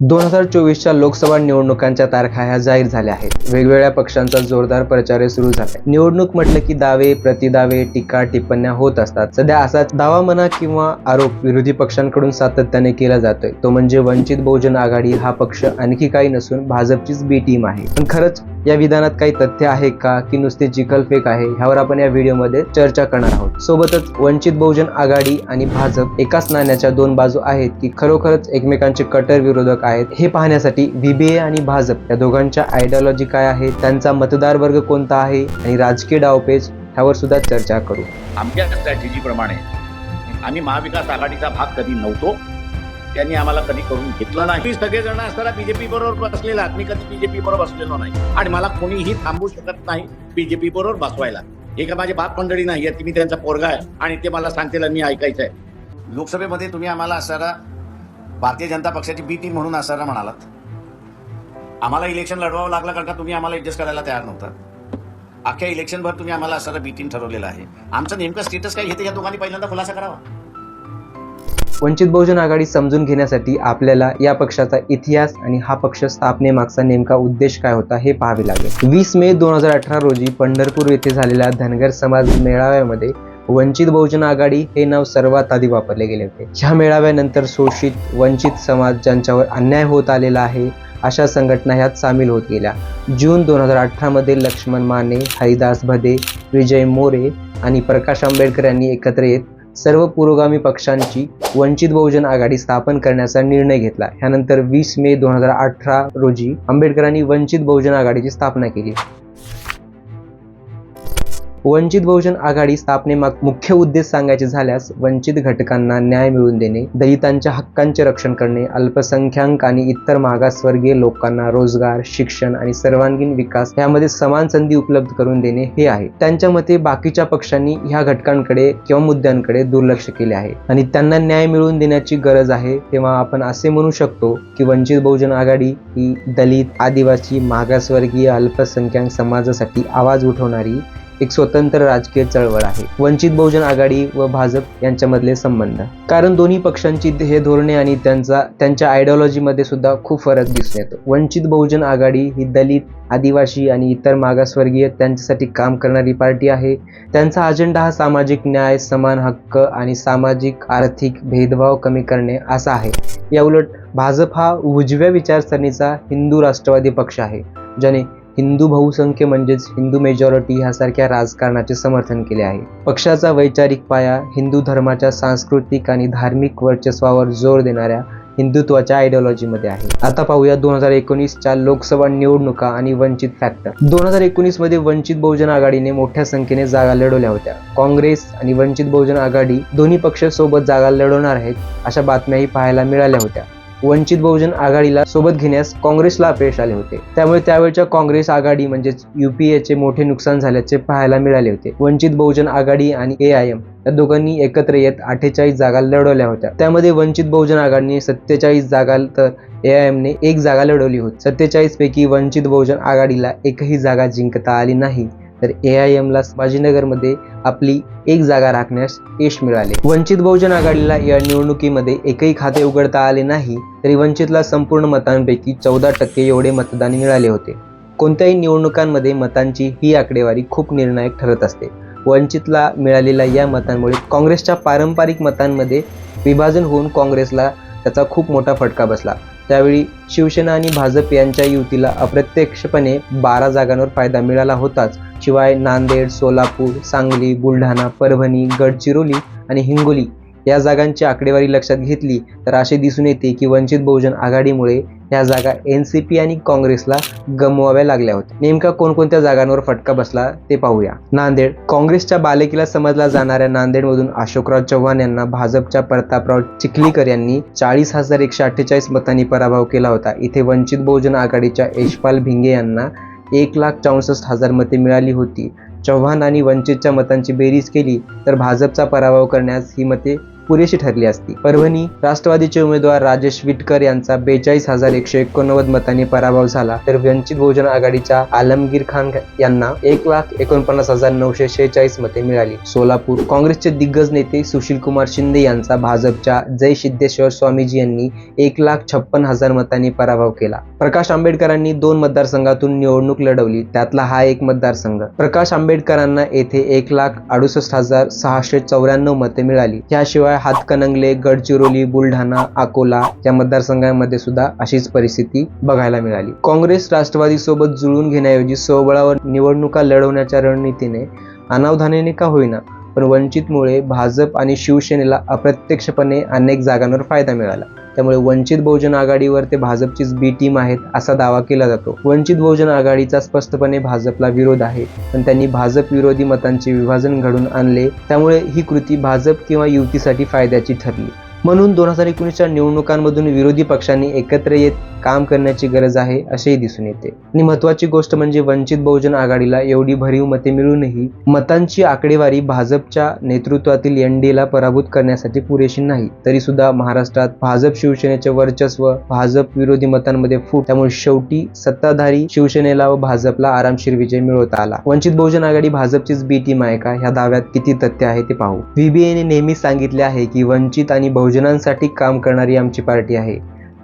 दोन हजार चोवीसच्या लोकसभा निवडणुकांच्या तारखा ह्या जाहीर झाल्या आहेत. वेगवेगळ्या पक्षांचा जोरदार प्रचार सुरू झाला. निवडणूक म्हटलं की दावे प्रतिदावे टीका टिप्पण्या होत असतात. सध्या असा दावा म्हणा किंवा आरोप विरोधी पक्षांकडून सातत्याने केला जातोय. तो म्हणजे वंचित बहुजन आघाडी हा पक्ष आणखी काही नसून भाजपचीच बी टीम आहे. पण खरंच या विधानात काही तथ्य आहे का की नुसती चिखलफेक आहे ह्यावर आपण या व्हिडिओमध्ये चर्चा करणार आहोत. सोबतच वंचित बहुजन आघाडी आणि भाजप एकाच नाण्याच्या दोन बाजू आहेत की खरोखरच एकमेकांचे कट्टर विरोधक आहेत. हे पाहण्यासाठी व्हीबीए आणि भाजप या दोघांच्या आयडिओलॉजी काय आहे त्यांचा मतदार वर्ग कोणता आहे आणि राजकीय डावपेच ह्यावर सुद्धा चर्चा करू. आमच्या स्ट्रॅटेजीप्रमाणे आम्ही महाविकास आघाडीचा भाग कधी नव्हतो त्यांनी आम्हाला कधी करून घेतलं नाही. मी सगळेजण असताना बीजेपी बरोबर बसलेला मी कधी बीजेपी बरोबर बसलेलो नाही. आणि मला कोणीही थांबू शकत नाही बीजेपी बरोबर बसवायला. हे का माझे बाप मंडळी नाही आहेत मी त्यांचा पोरगा आहे आणि ते मला सांगतील आणि मी ऐकायचं आहे लोकसभेमध्ये तुम्ही आम्हाला असणारा भारतीय जनता पक्षाची बी टीम म्हणून असणारा म्हणालात. आम्हाला इलेक्शन लढवावं लागलं कारण का तुम्ही आम्हाला ऍडजस्ट करायला तयार नव्हता? अख्ख्या इलेक्शनभर तुम्ही आम्हाला असणारा बी टीम ठरवलेलं आहे. आमचं नेमकं स्टेटस काय घेते या दोघांनी पहिल्यांदा खुलासा करावा. वंचित बहुजन आघाडी समजून घेण्यासाठी आपल्याला या पक्षाचा इतिहास आणि हा पक्ष स्थापनेमागचा नेमका उद्देश काय होता हे पाहावे लागेल. वीस मे दोन हजार अठरा रोजी पंढरपूर येथे झालेल्या धनगर समाज मेळाव्यामध्ये वंचित बहुजन आघाडी हे नाव सर्वात आधी वापरले गेले होते. ह्या मेळाव्यानंतर शोषित वंचित समाज ज्यांच्यावर अन्याय होत आलेला आहे अशा संघटना ह्यात सामील होत गेल्या. जून दोन हजार अठरामध्ये लक्ष्मण माने हरिदास भदे विजय मोरे आणि प्रकाश आंबेडकर यांनी एकत्र येत सर्व पुरोगामी पक्षांची वंचित बहुजन आघाडी स्थापन करण्याचा निर्णय घेतला. ह्यानंतर वीस मे दोन हजार अठरा रोजी आंबेडकरांनी वंचित बहुजन आघाडीची स्थापना केली. वंचित बहुजन आघाडी स्थापनेमाग मुख्य उद्देश सांगायचे झाल्यास वंचित घटकांना न्याय मिळवून देणे दलितांच्या हक्कांचे रक्षण करणे अल्पसंख्याक आणि इतर मागासवर्गीय लोकांना रोजगार शिक्षण आणि सर्वांगीण विकास यामध्ये समान संधी उपलब्ध करून देणे हे आहे. त्यांच्या मते बाकीच्या पक्षांनी ह्या घटकांकडे किंवा मुद्द्यांकडे दुर्लक्ष केले आहे आणि त्यांना न्याय मिळवून देण्याची गरज आहे. तेव्हा आपण असे म्हणू शकतो की वंचित बहुजन आघाडी ही दलित आदिवासी मागासवर्गीय अल्पसंख्याक समाजासाठी आवाज उठवणारी एक स्वतंत्र राजकीय चळवळ आहे. वंचित बहुजन आघाडी व भाजप यांच्यामधले संबंध. कारण दोन्ही पक्षांची हे धोरणे आणि त्यांचा त्यांच्या आयडिओलॉजीमध्ये सुद्धा खूप फरक दिसून येतो. वंचित बहुजन आघाडी ही दलित आदिवासी आणि इतर मागासवर्गीय त्यांच्यासाठी काम करणारी पार्टी आहे. त्यांचा अजेंडा हा सामाजिक न्याय समान हक्क आणि सामाजिक आर्थिक भेदभाव कमी करणे असा आहे. याउलट भाजप हा उजव्या विचारसरणीचा हिंदू राष्ट्रवादी पक्ष आहे ज्याने हिंदू बहुसंख्य म्हणजेच हिंदू मेजॉरिटी ह्यासारख्या राजकारणाचे समर्थन केले आहे. पक्षाचा वैचारिक पाया हिंदू धर्माच्या सांस्कृतिक आणि धार्मिक वर्चस्वावर जोर देणाऱ्या हिंदुत्वाच्या आयडिओलॉजीमध्ये आहे. आता पाहूया दोन हजार एकोणीसच्या लोकसभा निवडणुका आणि वंचित फॅक्टर दोन हजार एकोणीसमध्ये वंचित बहुजन आघाडीने मोठ्या संख्येने जागा लढवल्या होत्या. काँग्रेस आणि वंचित बहुजन आघाडी दोन्ही पक्ष सोबत जागा लढवणार आहेत अशा बातम्याही पाहायला मिळाल्या होत्या. वंचित बहुजन आघाडीला सोबत घेण्यास काँग्रेसला अपयश आले होते. त्यामुळे त्यावेळच्या काँग्रेस आघाडी म्हणजेच युपीएचे मोठे नुकसान झाल्याचे पाहायला मिळाले होते. वंचित बहुजन आघाडी आणि ए आय एम या दोघांनी एकत्र येत अठ्ठेचाळीस जागा लढवल्या होत्या. त्यामध्ये वंचित बहुजन आघाडीने सत्तेचाळीस जागा तर ए आय एमने एक जागा लढवली होती. सत्तेचाळीस पैकी वंचित बहुजन आघाडीला एकही जागा जिंकता आली नाही. तर ए आय एमला संभाजीनगरमध्ये आपली एक जागा राखण्यास यश मिळाले. वंचित बहुजन आघाडीला या निवडणुकीमध्ये एकही खाते उघडता आले नाही तरी वंचितला संपूर्ण मतांपैकी चौदा टक्के एवढे मतदान मिळाले होते. कोणत्याही निवडणुकांमध्ये मतांची ही आकडेवारी खूप निर्णायक ठरत असते. वंचितला मिळालेल्या या मतांमुळे काँग्रेसच्या पारंपरिक मतांमध्ये विभाजन होऊन काँग्रेसला त्याचा खूप मोठा फटका बसला. त्यावेळी शिवसेना आणि भाजप यांच्या युतीला अप्रत्यक्षपणे बारा जागांवर फायदा मिळाला होताच शिवाय नांदेड सोलापूर सांगली बुलढाणा परभणी गडचिरोली आणि हिंगोली या जागांची आकडेवारी लक्षात घेतली तर असे दिसून येते की वंचित बहुजन आघाडीमुळे या जागा एन सी पी आणि काँग्रेसला गमवाव्या लागल्या होत्या. नेमका कोणकोणत्या जागांवर फटका बसला ते पाहूया. नांदेड काँग्रेसच्या बालेकीला समजला जाणाऱ्या नांदेडमधून अशोकराव चव्हाण यांना भाजपच्या प्रतापराव चिखलीकर यांनी चाळीस हजार एकशे अठ्ठेचाळीस मतांनी पराभव केला होता. इथे वंचित बहुजन आघाडीच्या यशपाल भिंगे यांना एक लाख चौसष्ट हजार मते मिळाली होती. चव्हाण आणि वंचितच्या मतांची बेरीज केली तर भाजपचा पराभव करण्यास ही मते पुरेशी ठरली असती. परभणी राष्ट्रवादीचे उमेदवार राजेश विटकर यांचा बेचाळीस हजार एकशे एकोणनव्वद मतांनी पराभव झाला. तर वंचित बहुजन आघाडीच्या आलमगीर खान यांना एक लाख एकोणपन्नास हजार नऊशे शेहेचाळीस मते मिळाली. सोलापूर काँग्रेसचे दिग्गज नेते सुशील कुमार शिंदे यांचा भाजपच्या जय सिद्धेश्वर स्वामीजी यांनी एक लाख छप्पन हजार मतांनी पराभव केला. प्रकाश आंबेडकरांनी दोन मतदारसंघातून निवडणूक लढवली. त्यातला हा एक मतदारसंघ. प्रकाश आंबेडकरांना येथे एक लाख अडुसष्ट हजार सहाशे चौऱ्याण्णव मते मिळाली. याशिवाय हातकणंगले गडचिरोली बुलढाणा अकोला या मतदारसंघांमध्ये सुद्धा अशीच परिस्थिती बघायला मिळाली. काँग्रेस राष्ट्रवादी सोबत जुळून घेण्याऐवजी स्वबळावर निवडणुका लढवण्याच्या रणनीतीने अनावधानाने का होईना पण वंचितमुळे भाजप आणि शिवसेनेला अप्रत्यक्षपणे अनेक जागांवर फायदा मिळाला. त्यामुळे वंचित बहुजन आघाडीवर ते भाजपचीच बी टीम आहेत असा दावा केला जातो. वंचित बहुजन आघाडीचा स्पष्टपणे भाजपला विरोध आहे. पण त्यांनी भाजप विरोधी मतांचे विभाजन घडून आणले. त्यामुळे ही कृती भाजप किंवा युतीसाठी फायद्याची ठरली. म्हणून दोन हजार एकोणीसच्या निवडणुकांमधून विरोधी पक्षांनी एकत्र येत काम करण्याची गरज आहे असेही दिसून येते. आणि महत्वाची गोष्ट म्हणजे वंचित बहुजन आघाडीला एवढी भरीव मते मिळूनही मतांची आकडेवारी भाजपच्या नेतृत्वातील एनडीएला पराभूत करण्यासाठी पुरेशी नाही. तरी सुद्धा महाराष्ट्रात भाजप शिवसेनेचे वर्चस्व भाजप विरोधी मतांमध्ये फूट त्यामुळे शेवटी सत्ताधारी शिवसेनेला व भाजपला आरामशीर विजय मिळवता आला. वंचित बहुजन आघाडी भाजपचीच बी टीम आहे का ह्या दाव्यात किती तथ्य आहे ते पाहू. व्हीबीएने नेहमी सांगितले आहे की वंचित आणि बहुजनांसाठी काम करणारी आमची पार्टी आहे.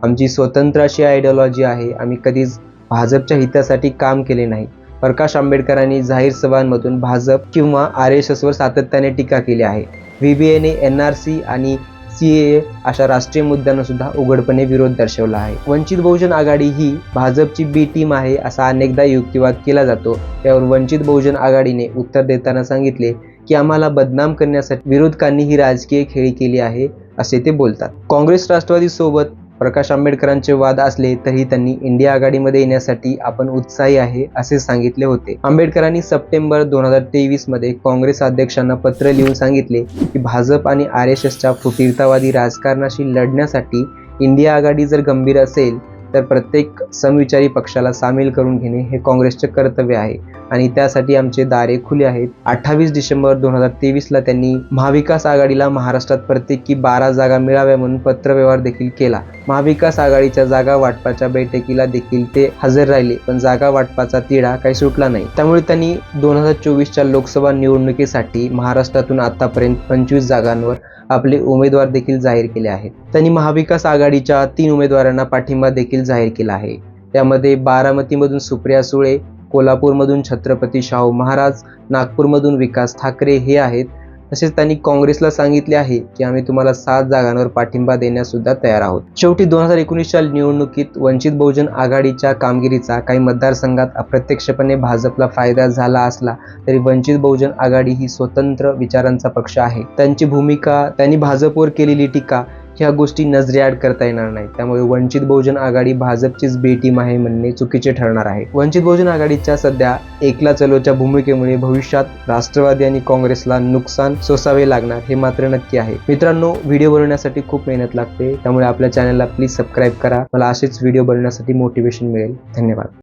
आमची स्वतंत्र अशी आयडिओलॉजी आहे आम्ही कधीच भाजपच्या हितासाठी काम केले नाही. प्रकाश आंबेडकरांनी जाहीर सभांमधून भाजप किंवा आर एस एसवर सातत्याने टीका केली आहे. व्हीबीएने एन आर सी आणि सी ए अशा राष्ट्रीय मुद्द्यांना सुद्धा उघडपणे विरोध दर्शवला आहे. वंचित बहुजन आघाडी ही भाजपची बी टीम आहे असा अनेकदा युक्तिवाद केला जातो. त्यावर वंचित बहुजन आघाडीने उत्तर देताना सांगितले की आम्हाला बदनाम करण्यासाठी विरोधकांनी ही राजकीय खेळी केली आहे. असे ते बोलतात. काँग्रेस राष्ट्रवादी सोबत प्रकाश आंबेडकरांचे वाद असले तरी त्यांनी इंडिया आघाडीमध्ये येण्यासाठी आपण उत्साही आहे असे सांगितले होते. आंबेडकरांनी सप्टेंबर दोन हजार तेवीसमध्ये काँग्रेस अध्यक्षांना पत्र लिहून सांगितले की भाजप आणि आर एस एसच्या फुटीरतावादी राजकारणाशी लढण्यासाठी इंडिया आघाडी जर गंभीर असेल तर प्रत्येक समविचारी पक्षाला सामील करून घेणे हे काँग्रेसचे कर्तव्य आहे. आणि त्यासाठी आमचे दारे खुले आहेत. अठ्ठावीस डिसेंबर दोन हजार तेवीसला त्यांनी महाविकास आघाडीला महाराष्ट्रात प्रत्येकी बारा जागा मिळाव्या म्हणून पत्रव्यवहार देखील केला. महाविकास आघाडीच्या जागा वाटपाच्या बैठकीला देखील ते हजर राहिले पण जागा वाटपाचा तिढा काही सुटला नाही. त्यामुळे त्यांनी दोन हजार चोवीसच्या लोकसभा निवडणुकीसाठी महाराष्ट्रातून आतापर्यंत पंचवीस जागांवर आपले उमेदवार देखील जाहीर केले आहेत. त्यांनी महाविकास आघाडीच्या तीन उमेदवारांना पाठिंबा देखील जाहीर केला आहे. त्यामध्ये बारामतीमधून सुप्रिया सुळे कोल्हापूरमधून छत्रपती शाहू महाराज नागपूरमधून विकास ठाकरे हे आहेत. तसेच त्यांनी काँग्रेसला सांगितले आहे की आम्ही तुम्हाला सात जागांवर पाठिंबा देण्यास सुद्धा तयार आहोत. शेवटी दोन हजार एकोणीसच्या निवडणुकीत वंचित बहुजन आघाडीच्या कामगिरीचा काही मतदारसंघात अप्रत्यक्षपणे भाजपला फायदा झाला असला तरी वंचित बहुजन आघाडी ही स्वतंत्र विचारांचा पक्ष आहे. त्यांची भूमिका त्यांनी भाजपवर केलेली टीका ह्या गोष्टी नजरेआड करता येणार नाही त्यामुळे वंचित बहुजन आघाडी भाजपचीच बी टीम आहे म्हणणे चुकीचे ठरणार आहे. वंचित बहुजन आघाडीच्या सध्या एकला चलोच्या भूमिकेमुळे भविष्यात राष्ट्रवादी आणि काँग्रेसला नुकसान सोसावे लागणार हे मात्र नक्की आहे. मित्रांनो व्हिडिओ बनवण्यासाठी खूप मेहनत लागते. त्यामुळे आपल्या चॅनलला प्लीज सबस्क्राईब करा. मला असेच व्हिडिओ बनवण्यासाठी मोटिवेशन मिळेल. धन्यवाद.